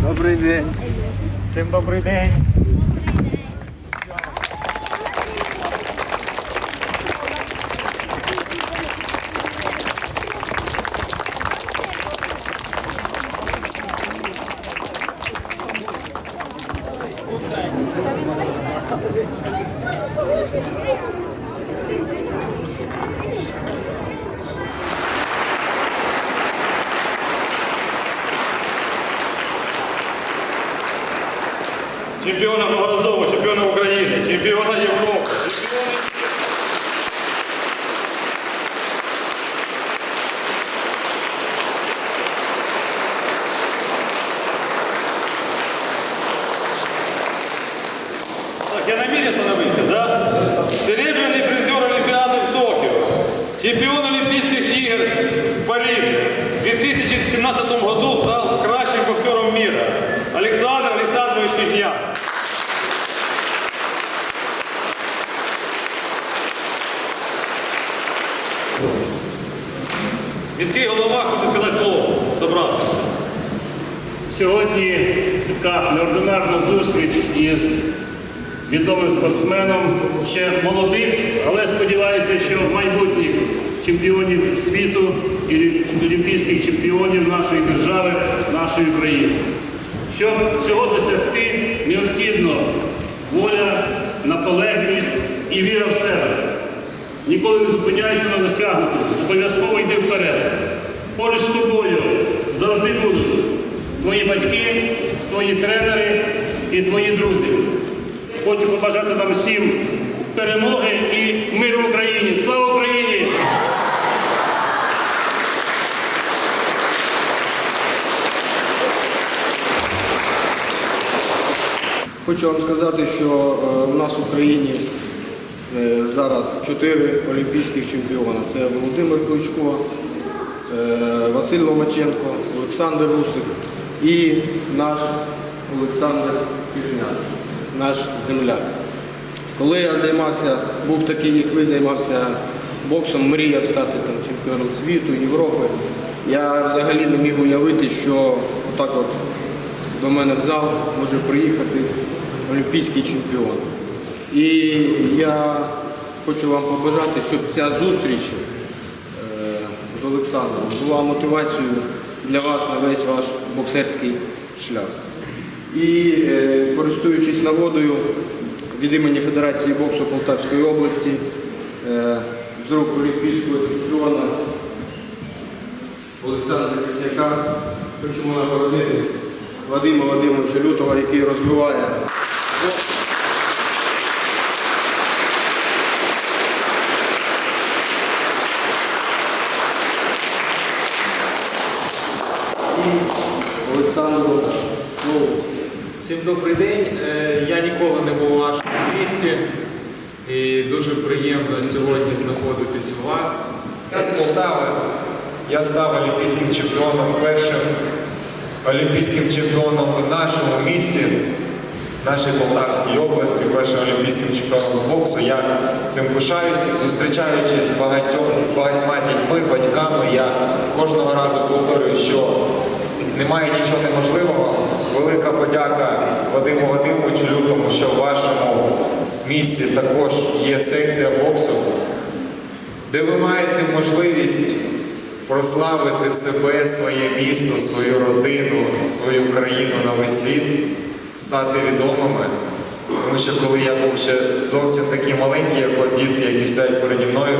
Добрий день. Всім добрий день. Чемпіона Морозова, чемпіона України, чемпіона Європи, чемпіона олімпійських чемпіонів нашої держави, нашої країни. Щоб цього досягти, необхідно воля, наполегливість і віра в себе. Ніколи не зупиняйся на досягнутому, обов'язково йди вперед. Поруч з тобою завжди будуть твої батьки, твої тренери і твої друзі. Хочу побажати нам всім перемоги і миру в Україні. Слава Україні! Хочу вам сказати, що е, в нас в Україні е, зараз чотири олімпійських чемпіона. Це Володимир Кличко, е, Василь Ломаченко, Олександр Русик і наш Олександр Кижняк, наш земляк. Коли я займався, був такий, як ви займався боксом, мріяв стати там, чемпіоном світу, Європи. Я взагалі не міг уявити, що отак от до мене в зал може приїхати олімпійський чемпіон. І я хочу вам побажати, щоб ця зустріч е, з Олександром була мотивацією для вас на весь ваш боксерський шлях. І е, користуючись нагодою від імені Федерації боксу Полтавської області, е, з рук олімпійського чемпіона Олександра Кицяка хочемо нагородити Вадима Вадимовича Лютова, який розвиває. І Олександру. Всім добрий день. Е, Я ніколи не був у вашому місті і дуже приємно сьогодні знаходитись у вас. Я з Полтави. Я став олімпійським чемпіоном, першим олімпійським чемпіоном в нашому місті, нашій Полтавській області, першим олімпійським чемпіоном з боксу. Я цим пишаюсь, зустрічаючись з багатьом, з багатьма дітьми, батьками, я кожного разу повторюю, що немає нічого неможливого. Велика подяка Вадиму Вадимовичу Лютому, що в вашому місті також є секція боксу де ви маєте можливість прославити себе, своє місто, свою родину, свою країну на весь світ, стати відомими. Тому що коли я був ще зовсім такий маленький, як от дітки, які стоять переді мною,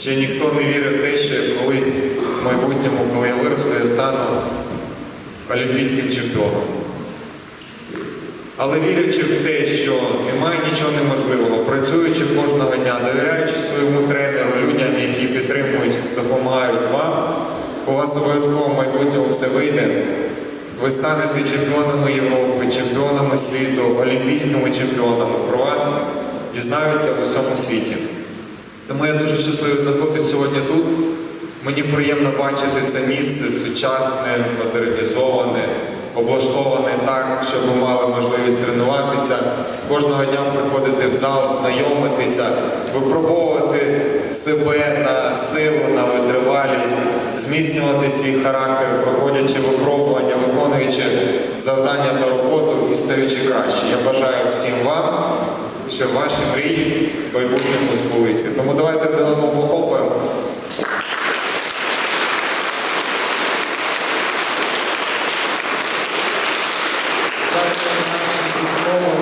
ще ніхто не вірив в те, що колись в майбутньому, коли я виросту, я стану олімпійським чемпіоном. Але вірячи в те, що немає нічого неможливого, працюючи кожного дня, довіряючи своєму тренеру, людям, які підтримують, допомагають вам, у вас обов'язково в майбутньому все вийде. Ви станете чемпіонами Європи, чемпіонами світу, олімпійськими чемпіонами. Про вас дізнаються в усьому світі. Тому я дуже щасливий знаходитися сьогодні тут. Мені приємно бачити це місце сучасне, модернізоване, облаштований так, щоб ми мали можливість тренуватися, кожного дня приходити в зал, знайомитися, випробовувати себе на силу, на витривалість, зміцнювати свій характер, проходячи випробування, виконуючи завдання на роботу і стаючи краще. Я бажаю всім вам, щоб ваші мрії майбутньому збулися. Тому давайте один одного похлопаємо. Дякую нашим військовим,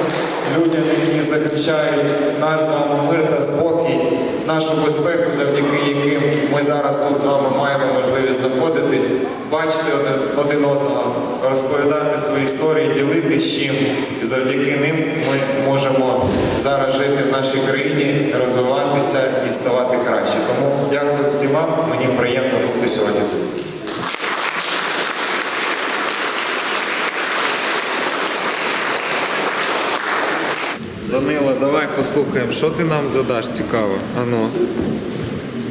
людям, захищають наш з вами мир та спокій, нашу безпеку, завдяки яким ми зараз тут з вами маємо можливість знаходитись, бачити один, один одного, розповідати свої історії, ділитися чим. І завдяки ним ми можемо зараз жити в нашій країні, розвиватися і ставати краще. Тому дякую всім вам. Мені приємно бути сьогодні. тут. Данило, давай послухаємо, що ти нам задаш цікаво. Ано.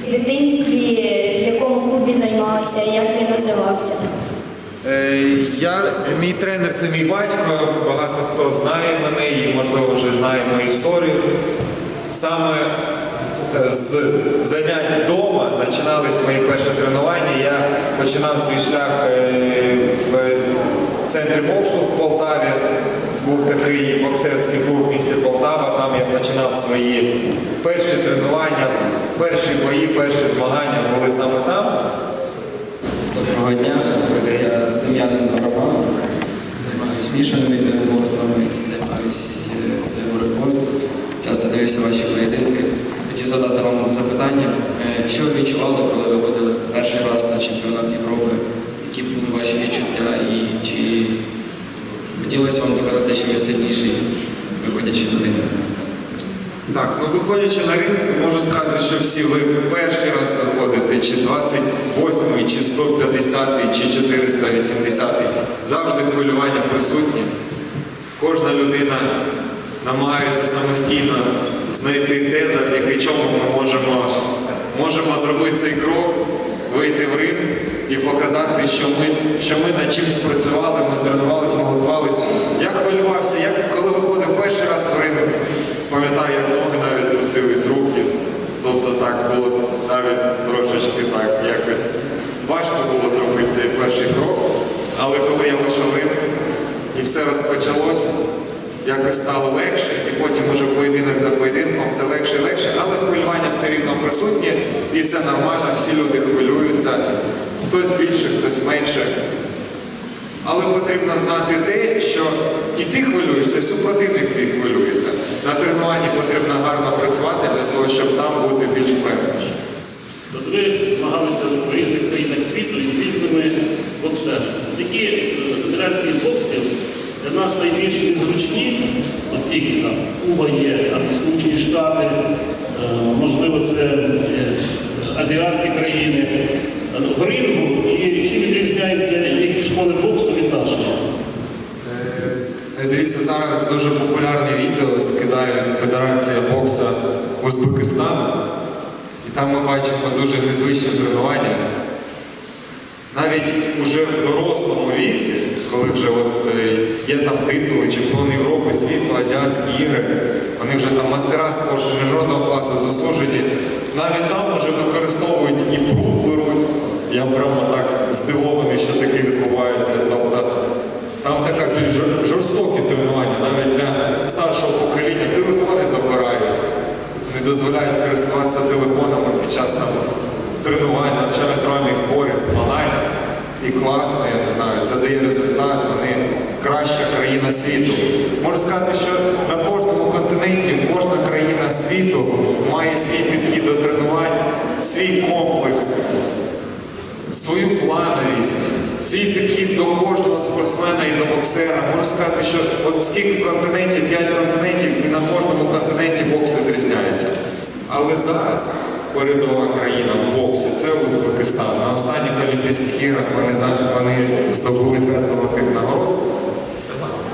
В дитинстві в якому клубі займалися, як він називався? Е, Я, мій тренер це мій батько. Багато хто знає мене і, можливо, вже знає мою історію. Саме е, з занять вдома починались мої перші тренування. Я починав свій шлях е, в центрі боксу в Полтаві. Був такий боксерський клуб в місті Полтава. Там я починав свої перші тренування, перші бої, перші змагання були саме там. Доброго дня, я Дем'янин Барабан, займаюся мішаними відеовоснами і займаюся боротьбою. Часто дивився ваші поєдинки. Хотів задати вам запитання, Е, що ви відчували, коли ви ходили перший раз на чемпіонат Європи? Які були ваші відчуття і чи хотілося вам доказати, що ви сильніший, виходячи на ринок? Так, ну виходячи на ринок, можу сказати, що всі ви перший раз виходите, чи 28, чи 150, чи 480. Завжди хвилювання присутні. Кожна людина намагається самостійно знайти те, завдяки чому ми можемо, можемо зробити цей крок, вийти в ринг і показати, що ми, що ми над чимось працювали, ми тренувалися, ми готувалися. Я хвилювався, я коли виходив перший раз в ринок, пам'ятаю, як ноги навіть трусились руки. Тобто так було навіть трошечки так якось важко було зробити цей перший крок. Але коли я вийшов ринок і все розпочалось, якось стало легше, і потім уже поєдинок за поєдинком все легше і легше, але хвилювання все рівно присутнє, і це нормально, всі люди хвилюються, хтось більше, хтось менше. Але потрібно знати те, що і ти хвилюєшся, і супротивник твій хвилюється. На тренуванні потрібно гарно працювати для того, щоб там бути більш впевненішим. Ви змагалися в різних країнах світу із різними боксерами. Які е, федерації боксів для нас найбільш незручні, от які там Куба є, Сполучені Штати, е, можливо, це е, азіатські країни, в рингу і чим відрізняються які школи боксу від нашого? Е, Дивіться, зараз дуже популярне відео скидає Федерація боксу Узбекистану. І там ми бачимо дуже незвичне тренування. Навіть уже в дорослому віці, коли вже от, е, є там титули, чемпіон Європи, світу, азіатські ігри, вони вже там мастера спорту міжнародного класу заслужені. Навіть там вже використовують і пруд беруть. Я прямо так здивований, що таке відбувається. Тобто там така більш жор- жорстокі тренування, навіть для старшого покоління телефони забирають, не дозволяють користуватися телефонами під час там, тренувань, навчально-тренувальних зборів, змагань. І класно, я не знаю, це дає результат, вони краща країна світу. Можу сказати, що на кожному континенті, кожна країна світу має свій підхід до тренувань, свій комплекс свою плановість, свій підхід до кожного спортсмена і до боксера. Можу сказати, що от скільки континентів, п'ять континентів, і на кожному континенті бокс відрізняється. Але зараз передова країна в боксі це Узбекистан. На останніх Олімпійських іграх вони, вони здобули 5 золотих нагород.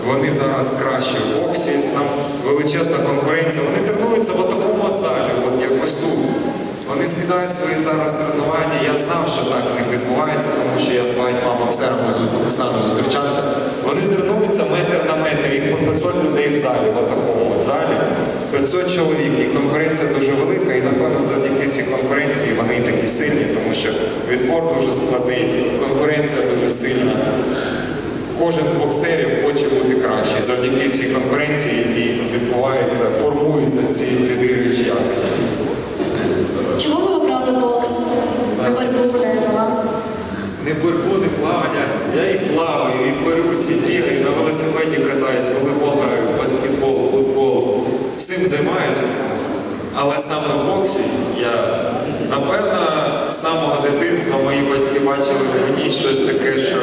Вони зараз кращі в боксі, там величезна конкуренція. Вони тренуються в такому залі, от як ось тут. Вони скидають свої зараз тренування. Я знав, що так у них відбувається, тому що я з багатьма боксерами з Узбекистану зустрічався. Вони тренуються метр на метр, їх по 500 людей в залі, в такому залі. 500 чоловік, і конкуренція дуже велика, і напевно завдяки цій конкуренції вони такі сильні, тому що відбор дуже складний, конкуренція дуже сильна. Кожен з боксерів хоче бути кращий. Завдяки цій конкуренції і відбувається, формуються ці лідируючі якості. Чому ви обрали бокс? На боротьбу КМА? Не плавання. Я і плаваю, і берусь, і бігаю, на велосипеді катаюсь, волейбол граю, баскетбол, футбол. Всім займаюся. Але саме в боксі я, напевно, з самого дитинства мої батьки бачили мені щось таке, що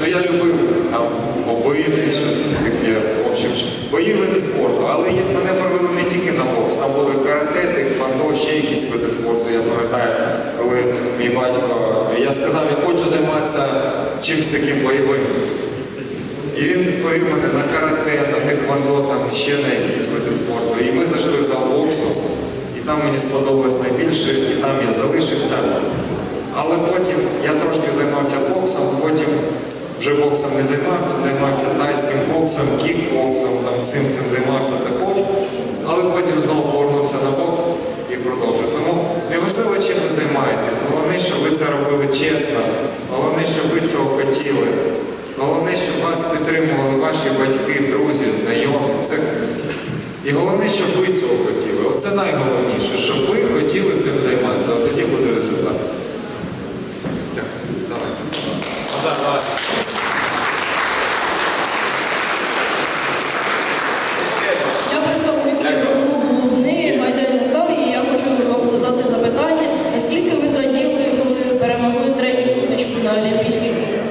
ну, я любив там побитись, щось таке. В общем, бої види спорту. Але мене провели не тільки на бокс, там були карате, тейквондо, ще якісь види спорту. Я пам'ятаю, коли мій батько, я сказав, я хочу займатися чимось таким бойовим. І він повів мене на карате, на тейквондо, там ще на якісь види спорту. І ми зайшли в зал боксу, і там мені сподобалось найбільше, і там я залишився. Але потім я трошки займався боксом, потім вже боксом не займався, займався тайським боксом, кікбоксом, там всім цим займався також. Але потім знову повернувся на бокс і продовжив. Тому неважливо, чим ви займаєтесь. Головне, щоб ви це робили чесно, головне, щоб ви цього хотіли. Головне, щоб вас підтримували ваші батьки, друзі, знайомі. Це... І головне, щоб ви цього хотіли. Оце найголовніше, щоб ви хотіли цим займатися. а тоді буде результат. Дякую. Давай. Назар, давай. Я представник клубу Лубни Майдан Назар, і я хочу вам задати запитання, наскільки ви зраділи, коли перемогли третю сутичку на Олімпійських іграх?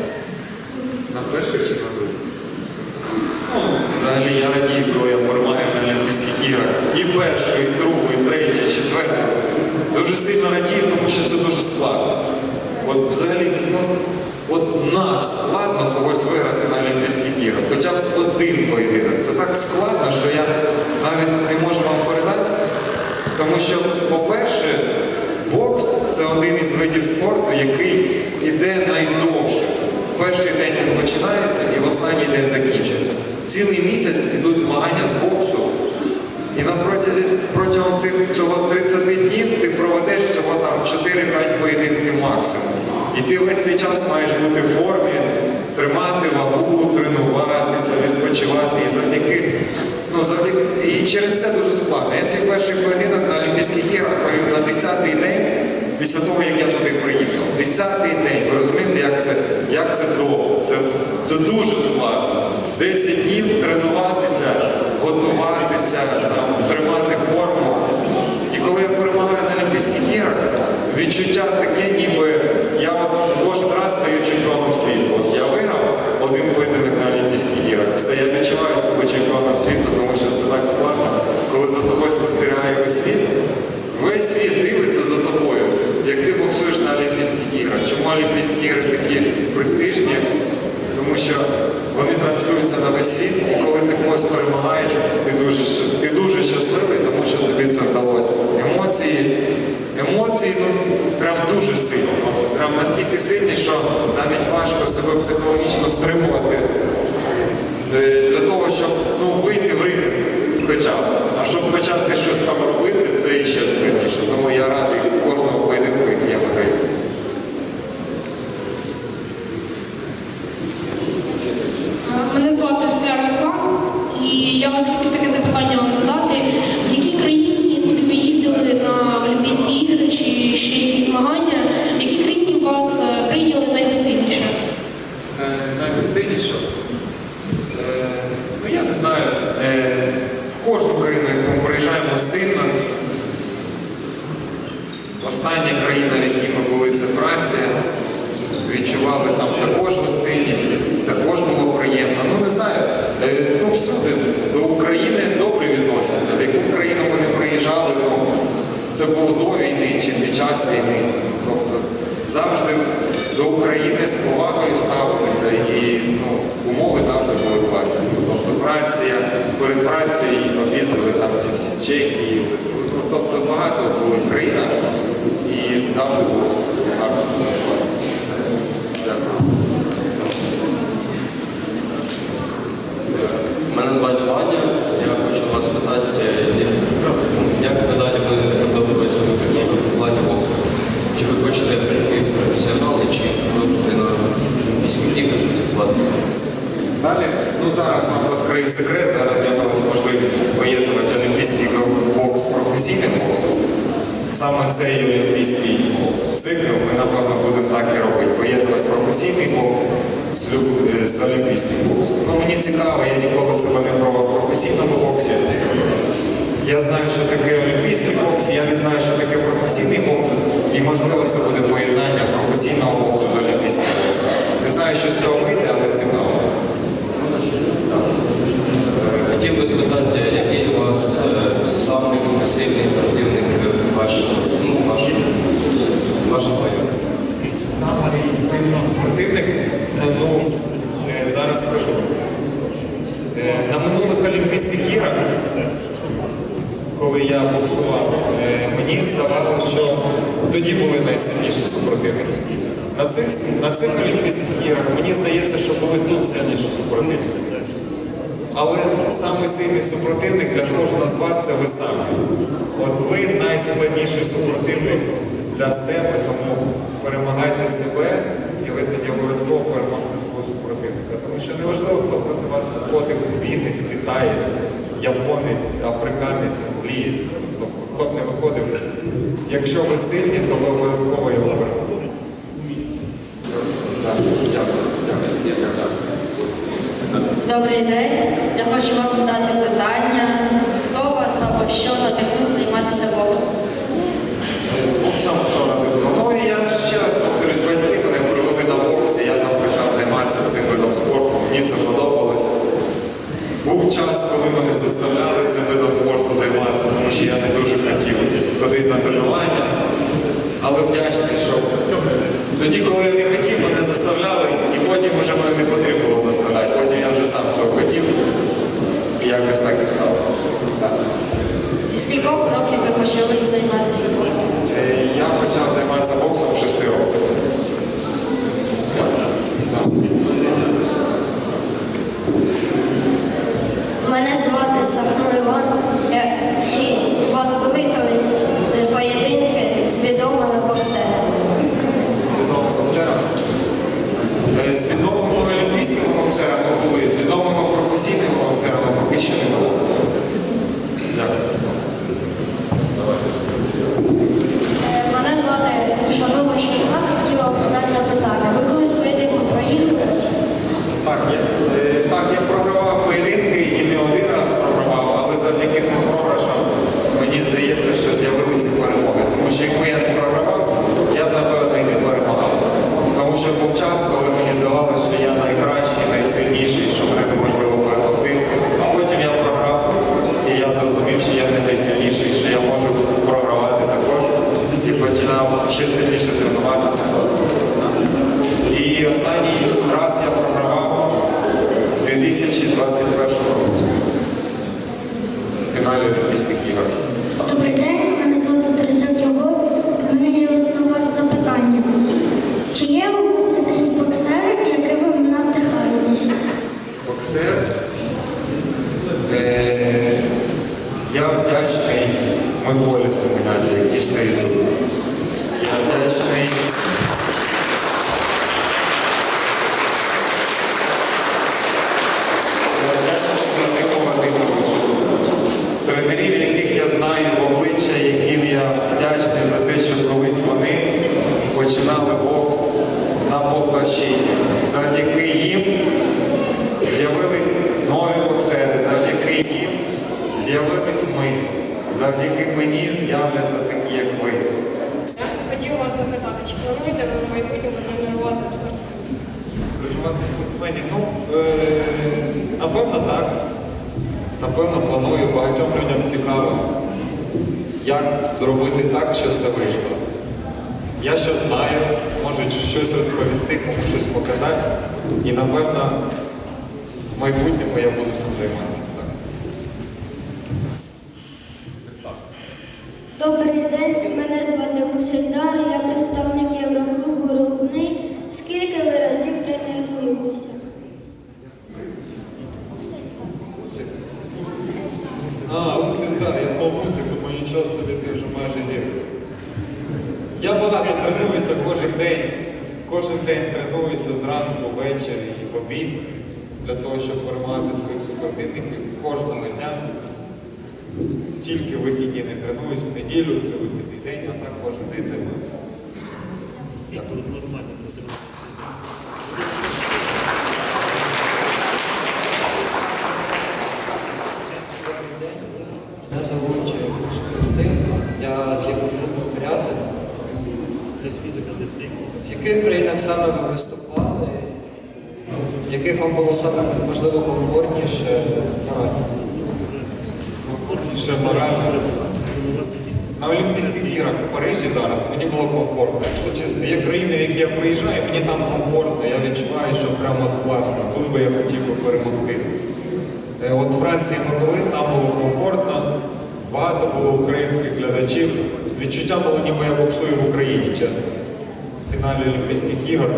На перший чи на другий? Ну, Взагалі я радію, коли я перемагаю на Олімпійських іграх. І першу, і другу, і третю, і четверту. Дуже сильно радію, тому що це дуже складно. От взагалі, ну, от надскладно когось виграти на Олімпійських іграх. Хоча б один поєдинок. Це так складно, що я навіть не можу вам передати. Тому що, по-перше, бокс це один із видів спорту, який іде найдовше. Перший день він починається і в останній день закінчується. Цілий місяць ідуть змагання з боксу. І на протязі протягом цих цього 30 днів ти проведеш всього там 4-5 поєдинків максимум. І ти весь цей час маєш бути в формі, тримати вагу, тренуватися, відпочивати. І завдяки, ну, завдяки, і через це дуже складно. Я свій перший поєдинок на Олімпійських іграх провів на 10-й день після того, як я туди приїхав. 10-й день, ви розумієте, як це, як це довго? Це, це дуже складно. 10 днів тренуватися, готуватися, там, тримати форму. І коли я перемагаю на Олімпійських іграх, відчуття таке, ніби я от кожен раз стаю чемпіоном світу. От я виграв один поєдинок на Олімпійських іграх. Все, я відчуваю себе чемпіоном світу, тому що це так складно, коли за тобою спостерігає весь світ. Весь світ дивиться за тобою, як ти боксуєш на Олімпійських іграх. Чому Олімпійські ігри такі престижні? Тому що вони транслюються на весь світ, і коли ти когось перемагаєш, ти дуже, ти дуже щасливий, тому що тобі це вдалося. Емоції, емоції ну, прям дуже сильні. Прям настільки сильні, що навіть важко себе психологічно стримувати е, для того, щоб ну, вийти в ринг хоча. А щоб почати щось там робити, це ще складніше. Тому я радий кожного поєдинку, який я виграю. Мене звати Скляр Руслан, і я вас хотів таке запитання вам задати. В якій країні, куди ви їздили на Олімпійські ігри чи ще якісь змагання, в якій країні вас е, прийняли найгостинніше? Е, найгостинніше. Е, Ну, я не знаю. Е, Кожну країну, яку ми приїжджаємо гостинно. Остання країна, в якій ми були, це Франція. Відчували там також гостинність, також було приємно. Ну не знаю, е, ну всюди до України добре відносяться. В яку країну ми не приїжджали, ну, це було до війни чи під час війни. Тобто завжди до України з повагою ставилися і ну, умови завжди були класні. Тобто Франція, перед Францією об'їздили там ці всі чеки. Ну, тобто багато було країн. завжди було гарно. Дякую. Мене звати Ваня. Я хочу вас питати, як ви далі будете продовжувати свою кар'єру в плані боксу? Чи ви хочете в професіонали, чи продовжити на іграх плані? Далі, ну зараз вам розкрию секрет, зараз з'явилася можливість поєднувати олімпійський бокс з професійним боксом. Саме цей олімпійський цикл ми, напевно, будемо так і робити. Поєднувати професійний бокс з, лю- з олімпійським боксом. Ну, мені цікаво, я ніколи себе не пробував в професійному боксі. Я знаю, що таке олімпійський бокс, я не знаю, що таке професійний бокс. І можливо це буде поєднання професійного боксу з олімпійським боксом. Не знаю, що з цього вийде, але цікаво. Хотів би спитати, який у вас е, самий сильний противник е, ваш, ну, ваш, ваша бою? Самий сильний супротивник, е, ну, е, зараз скажу. Е, На минулих Олімпійських іграх, коли я боксував, е, мені здавалося, що тоді були найсильніші супротивники. На цих, на цих Олімпійських іграх мені здається, що були тут сильніші супротивники. Але самий сильний супротивник для кожного з вас це ви самі. От ви найскладніший супротивник для себе, тому перемагайте себе, і ви тоді обов'язково переможете свого супротивника. Тому що неважливо, хто проти вас виходить, українець, китаєць, японець, африканець, англієць. Тобто, хто б не виходив, якщо ви сильні, то ви обов'язково його. Дякую. Добрий день. Я хочу вам задати питання. Хто вас або що надихнув займатися боксом? Боксом хто надихнув? Ну, я ще раз повторюсь, батьки мене привели на бокс, і я там почав займатися цим видом спорту. Мені це подобалось. Був час, коли мене заставляли цим видом спорту займатися, тому що я не дуже хотів ходити на тренування. Але вдячний, що тоді, коли я не хотів, мене заставляли, і потім вже мене не потрібно було заставляти. Потім я вже сам цього хотів. І якось так і стало. Зі скількох років ви почали займатися боксом? Е, Я почав займатися боксом в 6 років. Бокс на Полтавщині. Завдяки їм з'явились нові боксери, завдяки їм з'явились ми. Завдяки мені з'являться такі, як ви. Хотів вас запитати, чи плануєте ви в майбутньому тренувати спортсменів? Тренувати спортсменів, ну, е, напевно, так. Напевно, планую. Багатьом людям цікаво, як зробити так, щоб це вийшло. Я щось знаю, можуть щось розповісти, комусь щось показати. І напевно в майбутньому я буду цим займатися. Добрий день, мене звати Бусейдар, я представник Євроклубу Рудний. Скільки ви разів тренуєтеся? А, Бусейдар, я по бусик, тому нічого собі ти вже майже зірку. Я багато тренуюся кожен день. Кожен день тренуюся зранку, ввечері і в обід для того, щоб перемагати своїх супротивників кожного дня. Тільки вихідні не тренуюсь, в неділю це вихідний день, а так кожен день займаюся. Мене зовуть Максим, я з Європи Пиряти. В яких країнах саме ви виступали? В яких вам було саме можливо комфортніше морально? Ще морально. На Олімпійських іграх в Парижі зараз мені було комфортно, якщо чесно. Є країни, в які я приїжджаю, мені там комфортно, я відчуваю, що прямо класно, тут би я хотів би перемогти. Е, От в Франції ми були, там було комфортно, багато було українських глядачів. Відчуття було, ніби я боксую в Україні, чесно. В фіналі Олімпійських ігор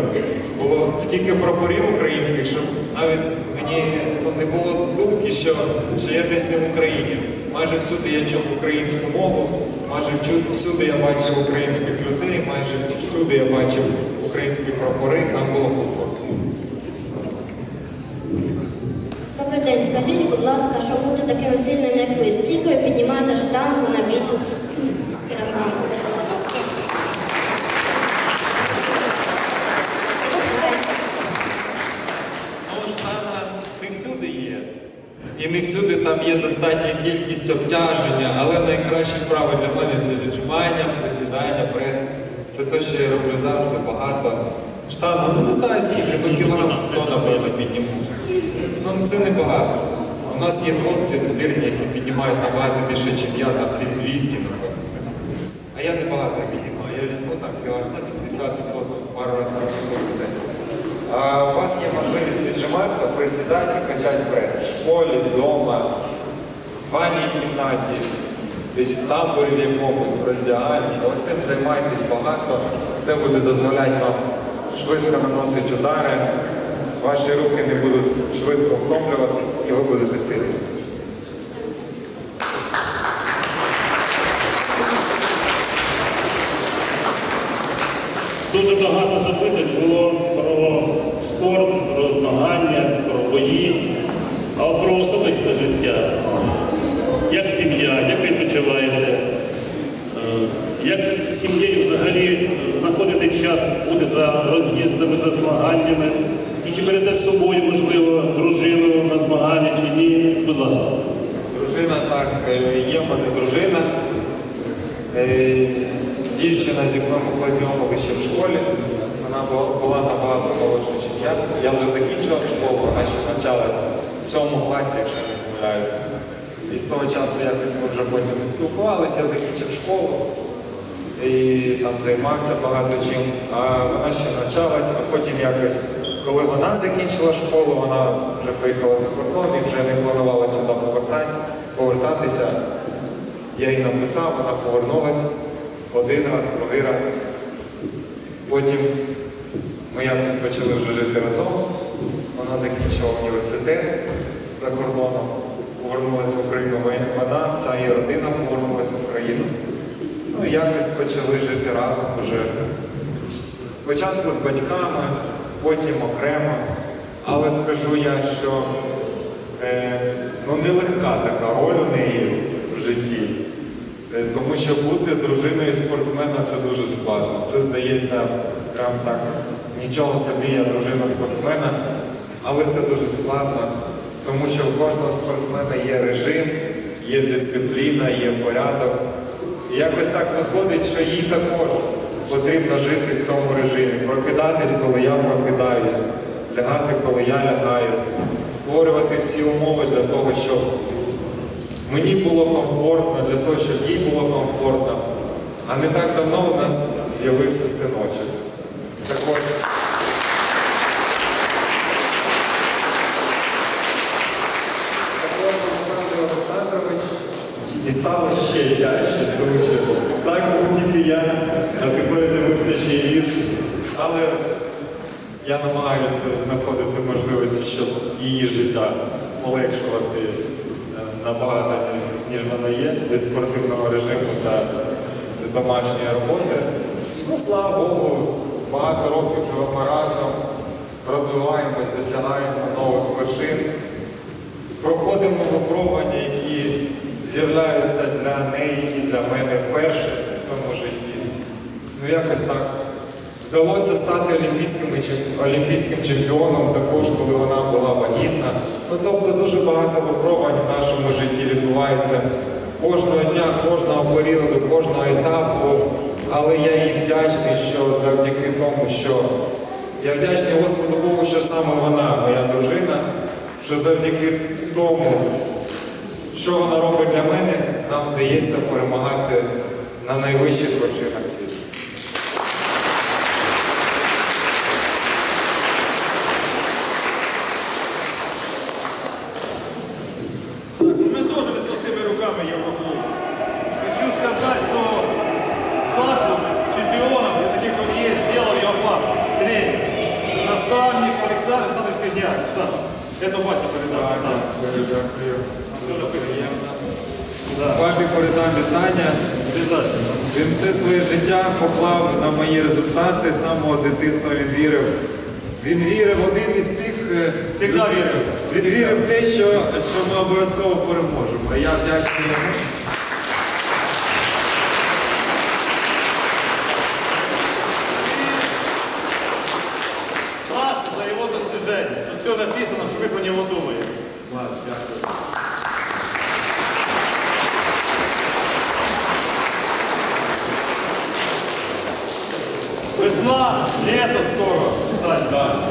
було скільки прапорів українських, що навіть мені ну, не було думки, що, що я десь не в Україні. Майже всюди я чув українську мову, майже всюди я бачив українських людей, майже всюди я бачив українські прапори, там було комфортно. Ласка, щоб бути таким сильним, як ви, скільки ви піднімаєте штангу на біцепс кілограм? Штанга не всюди є. І не всюди там є достатня кількість обтяження, але найкращі вправи для мене це віджимання, присідання, прес. Це те, що я роблю завжди багато. Штангу, ну не знаю скільки, ну кілограм 100, напевно, підніму. Ну це не багато. У нас є хлопці в збірні, які піднімають набагато більше, ніж я, там під 200, напевно. А я не багато піднімаю. Я візьму там кілограм 80-100, пару разів підніму все. А у вас є можливість віджиматися, присідати і качати прес в школі, вдома, в ванній кімнаті, десь в тамбурі в якомусь, в роздягальні. Оцим займайтесь багато. Це буде дозволяти вам швидко наносити удари, ваші руки не будуть швидко втомлюватись і ви будете сильні. Дуже багато запитань було про спорт, про змагання, про бої, а про особисте життя. Як сім'я, як відпочиваєте? Е, Як з сім'єю взагалі знаходити час буде за роз'їздами, за змаганнями? І чи берете з собою, можливо, дружину на змагання чи ні? Будь ласка. Дружина так, е, є в мене дружина. Е, Дівчина, з якою ми познайомили ще в школі. Вона була, була набагато молодша, ніж я. Я вже закінчував школу, вона ще навчалась в сьомому класі, якщо не помиляюсь. І з того часу якось ми вже потім не спілкувалися, закінчив школу і там займався багато чим. А вона ще навчалась, а потім якось, коли вона закінчила школу, вона вже приїхала за кордон і вже не планувала сюди повертати, повертатися. Я їй написав, вона повернулася один раз, другий раз. Потім ми якось почали вже жити разом. Вона закінчила університет за кордоном, повернулася в Україну. Вона, вся її родина повернулася в Україну. Ну і якось почали жити разом вже. Спочатку з батьками, потім окремо. Але скажу я, що е, ну, нелегка така роль у неї в житті. Е, Тому що бути дружиною спортсмена це дуже складно. Це здається прям так. Нічого собі, я дружина спортсмена, але це дуже складно, тому що у кожного спортсмена є режим, є дисципліна, є порядок. І якось так виходить, що їй також потрібно жити в цьому режимі, прокидатись, коли я прокидаюсь, лягати, коли я лягаю, створювати всі умови для того, щоб Мені було комфортно для того, щоб їй було комфортно. А не так давно у нас з'явився синочок. Також. Олександр Олександрович і стало ще тяжче, тому що я, а тепер з'явився ще й він. Але я намагаюся знаходити можливості, щоб її життя полегшувати е, набагато, ніж вона є, від спортивного режиму та від домашньої роботи. Ну, слава Богу, багато років живемо разом, розвиваємось, досягаємо нових вершин, проходимо випробування, які з'являються для неї і для мене вперше цьому житті. Ну якось так. Вдалося стати олімпійським, олімпійським чемпіоном також, коли вона була вагітна. Ну, тобто дуже багато випробувань в нашому житті відбувається кожного дня, кожного періоду, кожного етапу. Але я їй вдячний, що завдяки тому, що я вдячний Господу Богу, що саме вона, моя дружина, що завдяки тому, що вона робить для мене, нам вдається перемагати на найвищих вершинах світу. Переможемо. Я вдячний йому. Саша за его достижение. Тут все написано, что вы про него думаете. Ладно, дякую. Весна, лето скоро. Да, да.